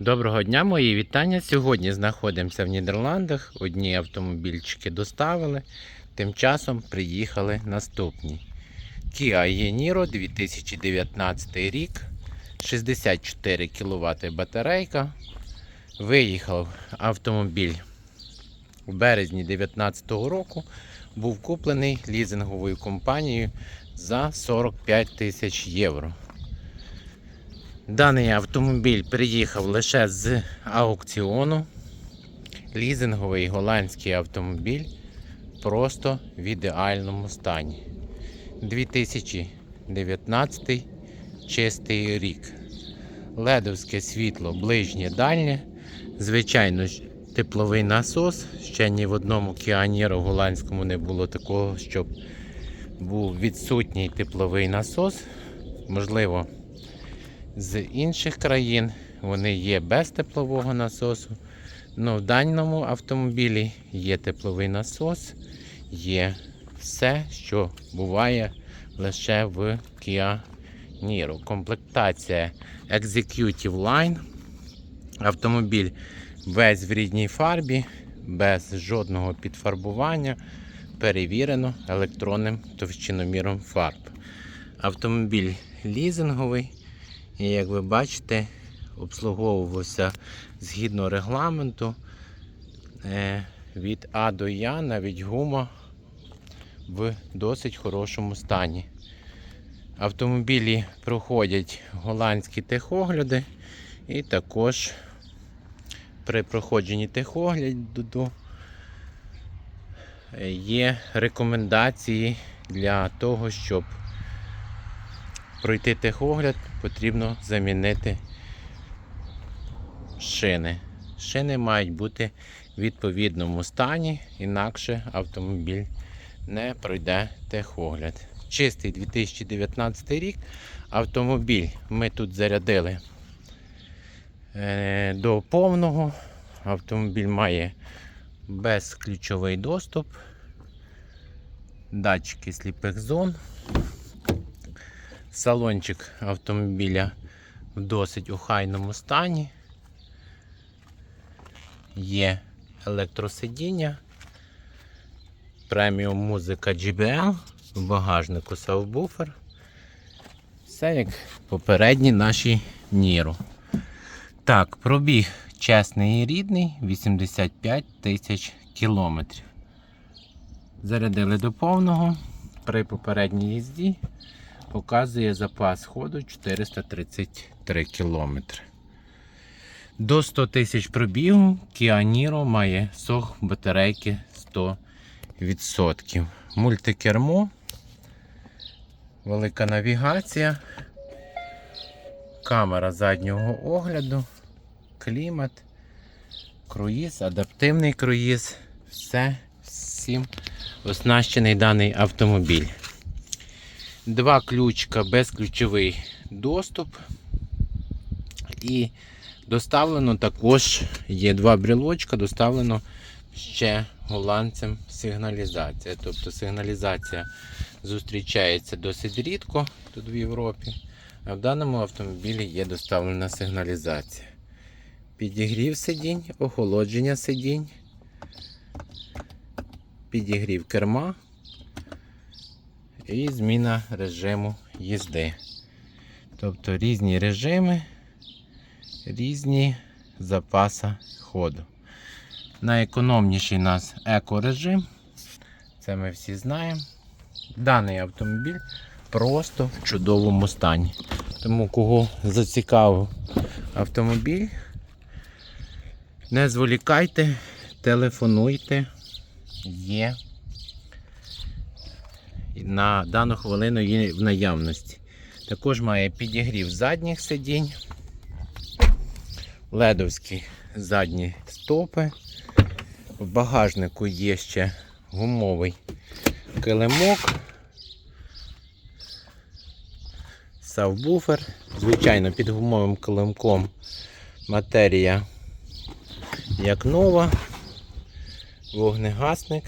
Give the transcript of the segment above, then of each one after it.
Доброго дня, мої вітання. Сьогодні знаходимося в Нідерландах. Одні автомобільчики доставили, тим часом приїхали наступні. Kia e-Niro 2019 рік, 64 кВт батарейка. Виїхав автомобіль в березні 2019 року. Був куплений лізинговою компанією за 45 тисяч євро. Даний автомобіль приїхав лише з аукціону. Лізинговий голландський автомобіль просто в ідеальному стані. 2019 чистий рік. Ледовське світло ближнє дальнє. Звичайно тепловий насос. Ще ні в одному Кіаніру голландському не було такого, щоб був відсутній тепловий насос. Можливо, з інших країн вони є без теплового насосу. Ну, в даному автомобілі є тепловий насос, є все, що буває лише в Kia Niro. Комплектація Executive Line. Автомобіль весь в рідній фарбі, без жодного підфарбування. Перевірено електронним товщиноміром фарб. Автомобіль лізинговий. І як ви бачите, обслуговувався згідно регламенту е, від А до Я, навіть гума в досить хорошому стані. Автомобілі проходять голландські техогляди і також при проходженні техогляду е, є рекомендації для того, щоб пройти техогляд, потрібно замінити шини. Шини мають бути в відповідному стані, інакше автомобіль не пройде техогляд. Чистий 2019 рік. Автомобіль ми тут зарядили е, до повного. Автомобіль має безключовий доступ, датчики сліпих зон. Салончик автомобіля в досить охайному стані. Є електросидіння, преміум музика JBL, в багажнику сабвуфер. Все як попередні наші Ніру. Так, пробіг чесний і рідний 85 тисяч кілометрів. Зарядили до повного при попередній їзді показує запас ходу 433 км. До 100 тисяч пробігу Kia Niro має сох батарейки 100%. Мультикермо, велика навігація, камера заднього огляду, клімат, круїз, адаптивний круїз. Все, всім оснащений даний автомобіль. Два ключка, безключовий доступ. І доставлено також є два брілочка, доставлено ще голландцем сигналізація. Тобто сигналізація зустрічається досить рідко тут в Європі. А в даному автомобілі є доставлена сигналізація. Підігрів сидінь, охолодження сидінь, підігрів керма і зміна режиму їзди. Тобто різні режими, різні запаси ходу. Найекономніший у нас екорежим. Це ми всі знаємо. Даний автомобіль просто в чудовому стані. Тому кого зацікавив автомобіль, не зволікайте, телефонуйте, є на дану хвилину є в наявності. Також має підігрів задніх сидінь, ледовські задні стопи. В багажнику є ще гумовий килимок, савбуфер. Звичайно, під гумовим килимком матерія як нова, вогнегасник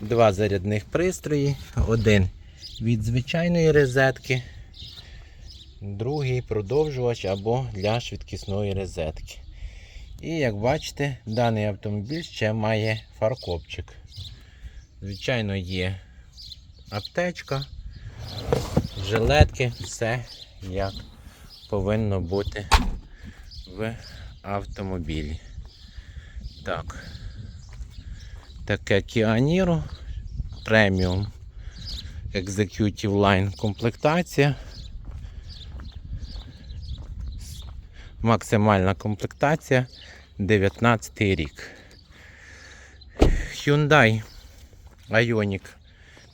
два зарядних пристрої, один від звичайної розетки другий продовжувач або для швидкісної розетки. І як бачите, даний автомобіль ще має фаркопчик. Звичайно, є аптечка, жилетки, все як повинно бути в автомобілі. Так. Таке Niro Premium Executive Line комплектація. Максимальна комплектація 19 рік. Hyundai Ioniq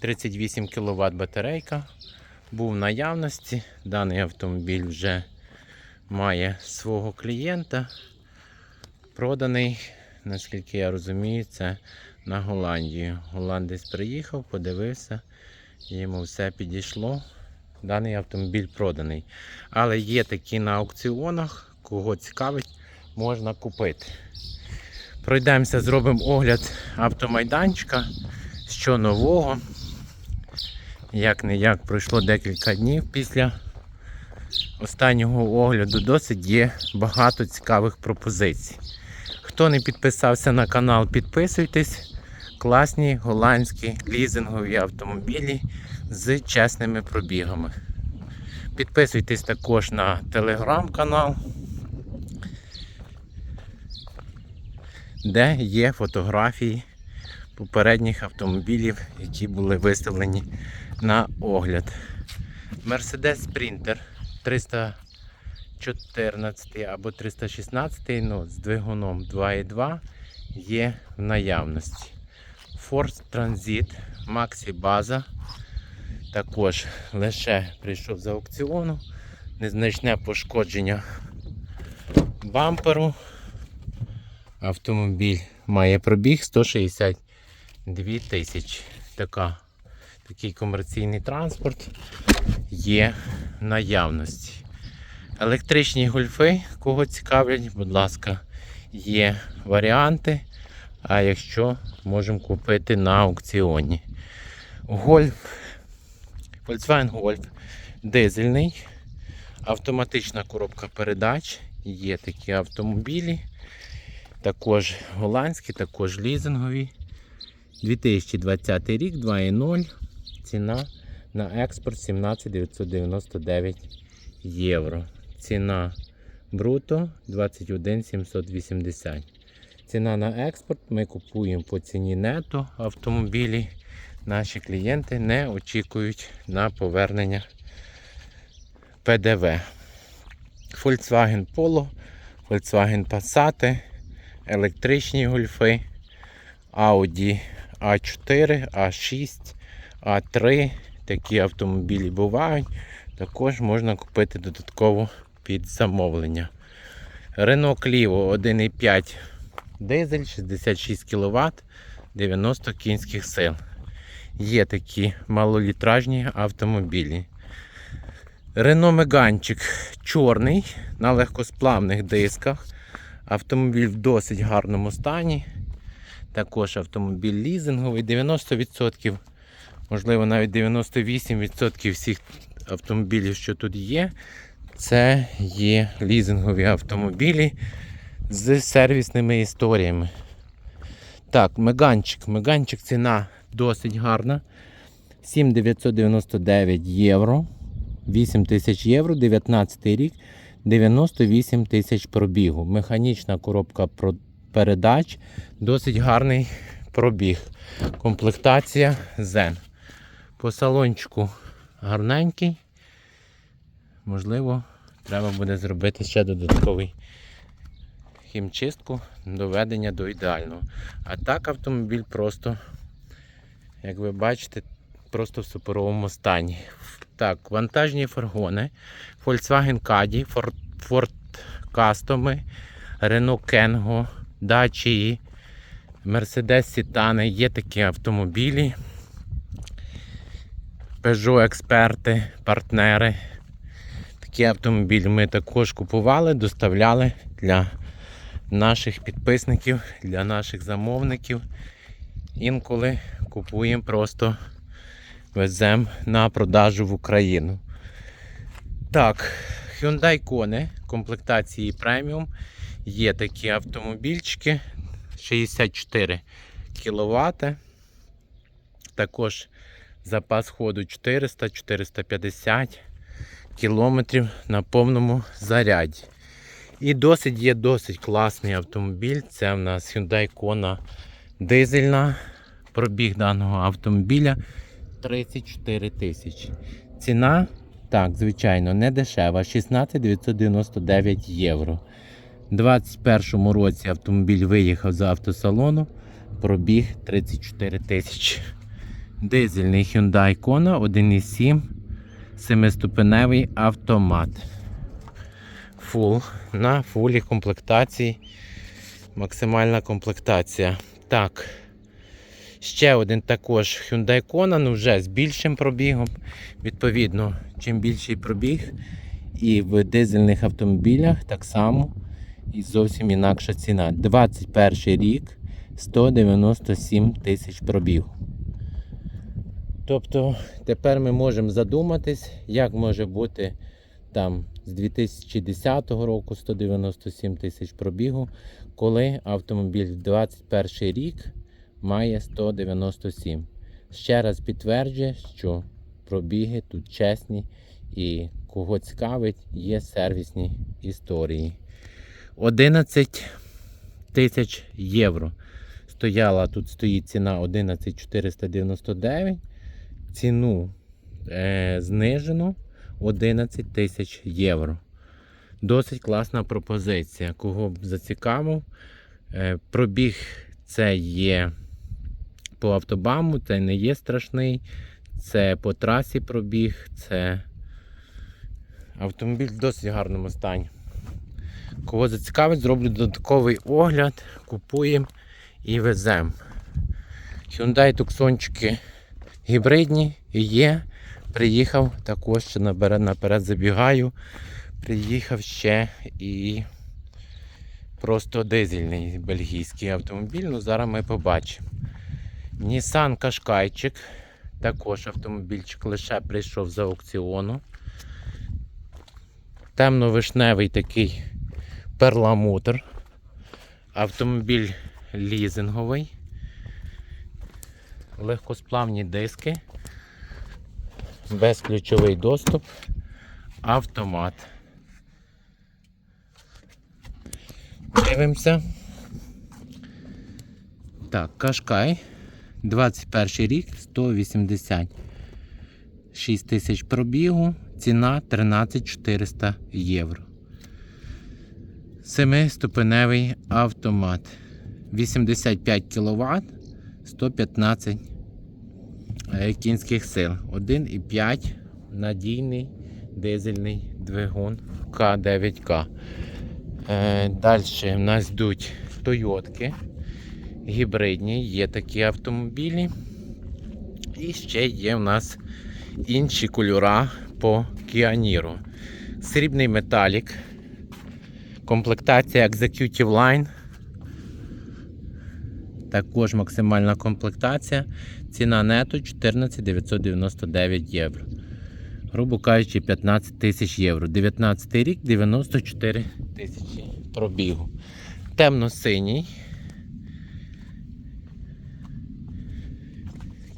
38 кВт батарейка. Був в наявності. Даний автомобіль вже має свого клієнта. Проданий, наскільки я розумію, це на Голландію. Голландець приїхав, подивився, йому все підійшло. Даний автомобіль проданий. Але є такі на аукціонах, кого цікавить, можна купити. Пройдемося, зробимо огляд автомайданчика, що нового. Як не як пройшло декілька днів після останнього огляду. Досить є багато цікавих пропозицій. Хто не підписався на канал, підписуйтесь. Класні голландські лізингові автомобілі з чесними пробігами. Підписуйтесь також на телеграм-канал, де є фотографії попередніх автомобілів, які були виставлені на огляд. Mercedes Sprinter 314 або 316 ну, з двигуном 2.2 є в наявності. Ford Transit Maxi База також лише прийшов з аукціону. Незначне пошкодження бамперу. Автомобіль має пробіг 162 тисячі. Така, такий комерційний транспорт є наявності. Електричні гольфи, кого цікавлять, будь ласка, є варіанти. А якщо можемо купити на аукціоні. Гольф, Volkswagen Golf дизельний, автоматична коробка передач. Є такі автомобілі. Також голландські, також лізингові. 2020 рік, 2.0. Ціна на експорт 17 999 євро. Ціна бруто 21 780. Ціна на експорт ми купуємо по ціні нето автомобілі. Наші клієнти не очікують на повернення ПДВ. Volkswagen Polo, Volkswagen Passat, електричні гольфи, Audi A4, A6, A3. Такі автомобілі бувають. Також можна купити додатково під замовлення. Renault Clio 1,5 дизель, 66 кВт, 90 кінських сил. Є такі малолітражні автомобілі. Renault Меганчик чорний на легкосплавних дисках. Автомобіль в досить гарному стані. Також автомобіль лізинговий, 90%, можливо навіть 98% всіх автомобілів, що тут є, це є лізингові автомобілі з сервісними історіями. Так, меганчик. Меганчик ціна досить гарна. 7,999 євро. 8 тисяч євро, 19 рік, 98 тисяч пробігу. Механічна коробка передач, досить гарний пробіг. Комплектація Zen. По салончику гарненький. Можливо, треба буде зробити ще додатковий хімчистку, доведення до ідеального. А так автомобіль просто, як ви бачите, просто в суперовому стані. Так, вантажні фургони, Volkswagen Caddy, Ford, Ford Custom, Renault Kengo, Dacia, Mercedes Citan, є такі автомобілі. Peugeot експерти, партнери. Такі автомобілі ми також купували, доставляли для наших підписників, для наших замовників. Інколи купуємо просто веземо на продажу в Україну. Так, Hyundai Kona комплектації преміум. Є такі автомобільчики 64 кВт. Також запас ходу 400-450 кілометрів на повному заряді. І досить є досить класний автомобіль. Це в нас Hyundai Kona дизельна. Пробіг даного автомобіля 34 тисячі. Ціна, так, звичайно, не дешева. 16 999 євро. У 2021 році автомобіль виїхав з автосалону. Пробіг 34 тисячі. Дизельний Hyundai Kona 1,7 семиступеневий автомат. Фул. На фулі комплектації. Максимальна комплектація. Так. Ще один також Hyundai Kona, ну вже з більшим пробігом. Відповідно, чим більший пробіг, і в дизельних автомобілях так само і зовсім інакша ціна. 21 рік 197 тисяч пробіг. Тобто тепер ми можемо задуматись, як може бути там з 2010 року 197 тисяч пробігу, коли автомобіль в 21 рік має 197. Ще раз підтверджує, що пробіги тут чесні і кого цікавить, є сервісні історії. 11 тисяч євро. Стояла тут стоїть ціна 11 499. Ціну е, знижено 11 тисяч євро. Досить класна пропозиція. Кого б зацікавив, е, пробіг це є по автобаму, це не є страшний. Це по трасі пробіг, це автомобіль в досить гарному стані. Кого зацікавить, зроблю додатковий огляд, купуємо і веземо. Hyundai Tucsonчики гібридні є. Приїхав також ще наперед, забігаю. Приїхав ще і просто дизельний бельгійський автомобіль. Ну, зараз ми побачимо. Nissan Qashqaiчик. Також автомобільчик лише прийшов з аукціону. Темно-вишневий такий перламутр. Автомобіль лізинговий. Легкосплавні диски. Безключовий доступ. Автомат. Дивимося. Так, Кашкай. 21 рік, 186 тисяч пробігу, ціна 13 400 євро. Семиступеневий автомат. 85 кВт, 115 е, кінських сил. 1,5 надійний дизельний двигун К9К. Е, Далі в нас йдуть Тойотки гібридні, є такі автомобілі. І ще є в нас інші кольора по Кіаніру. Срібний металік. Комплектація Executive Line. Також максимальна комплектація. Ціна нету 14 999 євро. Грубо кажучи, 15 тисяч євро. 19 рік 94 тисячі пробігу. Темно-синій.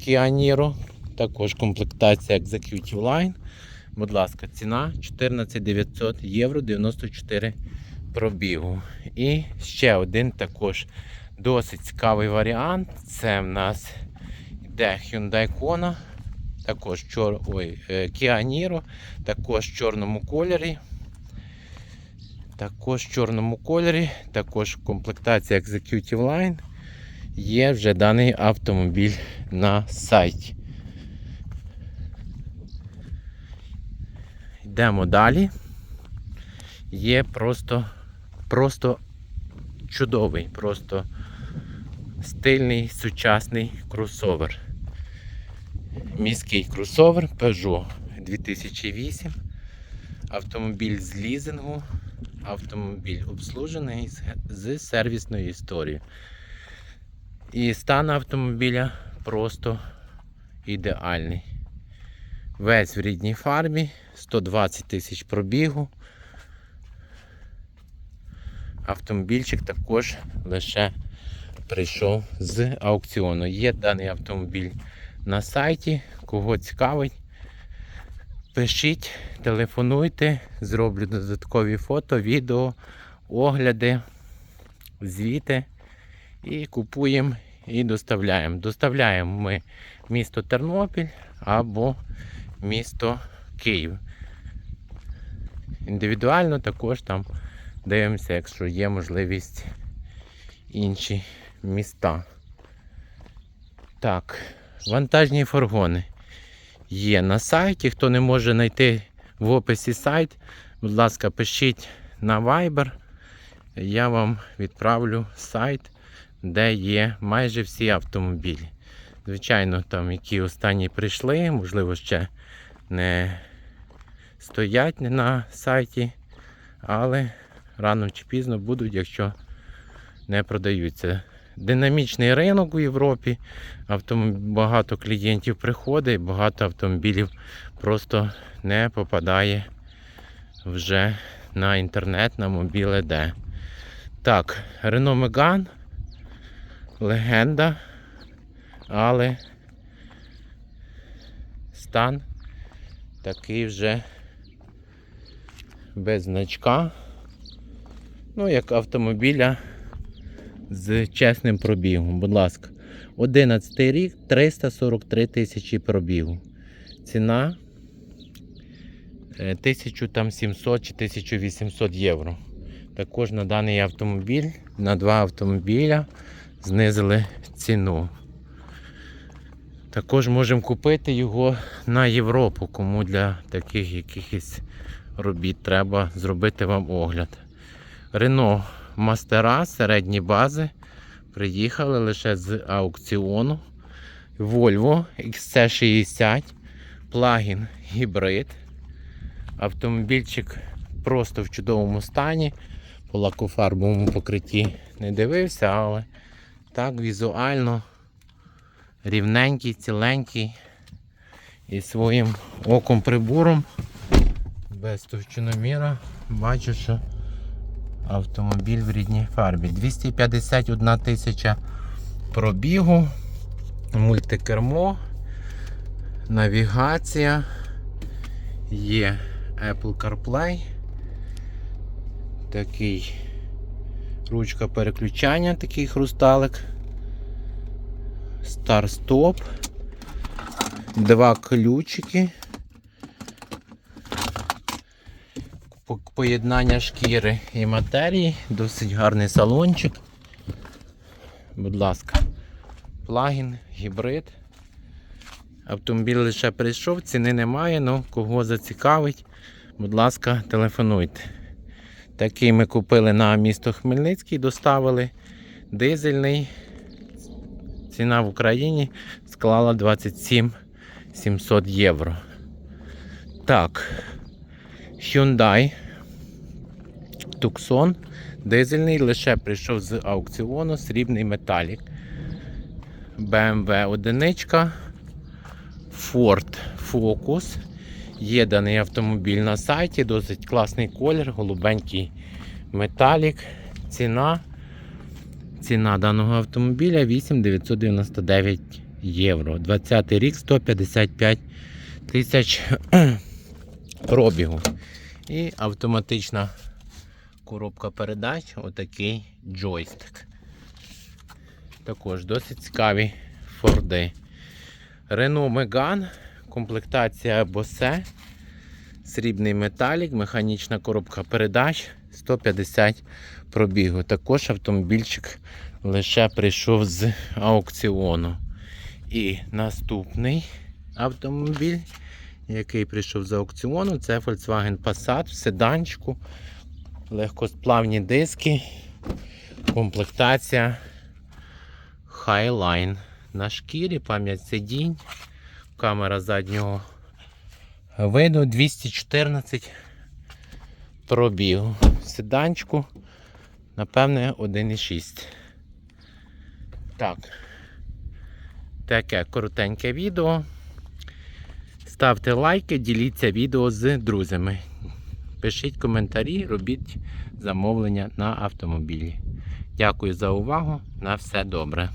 Niro. Також комплектація Executive Line. Будь ласка, ціна 14 900 євро 94 пробігу. І ще один також досить цікавий варіант. Це в нас йде Hyundai Kona. Також чор... Ой, е, Kia Niro, також в чорному кольорі. Також в чорному кольорі, також комплектація Executive Line. Є вже даний автомобіль на сайті. Йдемо далі. Є просто, просто чудовий, просто стильний сучасний кросовер. Міський кросовер Peugeot 2008. Автомобіль з лізингу, автомобіль обслужений з, сервісною історією. І стан автомобіля просто ідеальний. Весь в рідній фарбі, 120 тисяч пробігу. Автомобільчик також лише прийшов з аукціону. Є даний автомобіль на сайті. Кого цікавить, пишіть, телефонуйте, зроблю додаткові фото, відео, огляди, звіти і купуємо і доставляємо. Доставляємо ми місто Тернопіль або місто Київ. Індивідуально також там дивимося, якщо є можливість інші міста. Так, вантажні фургони є на сайті. Хто не може знайти в описі сайт, будь ласка, пишіть на Viber. Я вам відправлю сайт, де є майже всі автомобілі. Звичайно, там які останні прийшли, можливо, ще не стоять на сайті, але рано чи пізно будуть, якщо не продаються. Динамічний ринок у Європі. Багато клієнтів приходить, багато автомобілів просто не попадає вже на інтернет, на мобіле де. Так, Renault Megane, легенда, але стан такий вже без значка. Ну, як автомобіля з чесним пробігом. Будь ласка, 11 рік, 343 тисячі пробігу. Ціна е, 1700 чи 1800 євро. Також на даний автомобіль, на два автомобіля знизили ціну. Також можемо купити його на Європу, кому для таких якихось робіт треба зробити вам огляд. Рено Мастера середні бази приїхали лише з аукціону. Volvo XC60, плагін гібрид. Автомобільчик просто в чудовому стані. По лакофарбовому покритті не дивився, але так візуально рівненький, ціленький і своїм оком прибором без товщиноміра бачу, що автомобіль в рідній фарбі. 251 тисяча пробігу, мультикермо, навігація, є Apple CarPlay, такий ручка переключання, такий хрусталик, старт-стоп, два ключики. По- Поєднання шкіри і матерії, досить гарний салончик. Будь ласка, плагін, гібрид. Автомобіль лише прийшов, ціни немає, але кого зацікавить, будь ласка, телефонуйте. Такий ми купили на місто Хмельницький, доставили. Дизельний. Ціна в Україні склала 27 700 євро. Так. Hyundai Tucson дизельний лише прийшов з аукціону, срібний металік. BMW одиничка, Ford Focus. Є даний автомобіль на сайті, досить класний колір, голубенький металік. Ціна. Ціна даного автомобіля 8999 євро. 20 рік 155 тисяч пробігу. І автоматична коробка передач, отакий джойстик. Також досить цікаві Форди. Renault Megane, комплектація Bose, срібний металік, механічна коробка передач 150 пробігу. Також автомобільчик лише прийшов з аукціону. І наступний автомобіль який прийшов з аукціону. Це Volkswagen Passat в седанчику, легкосплавні диски, комплектація Highline. На шкірі, пам'ять сидінь, камера заднього виду 214 пробігу. Седанчику, напевне, 1,6. Так. Таке коротеньке відео. Ставте лайки, діліться відео з друзями. Пишіть коментарі, робіть замовлення на автомобілі. Дякую за увагу. На все добре.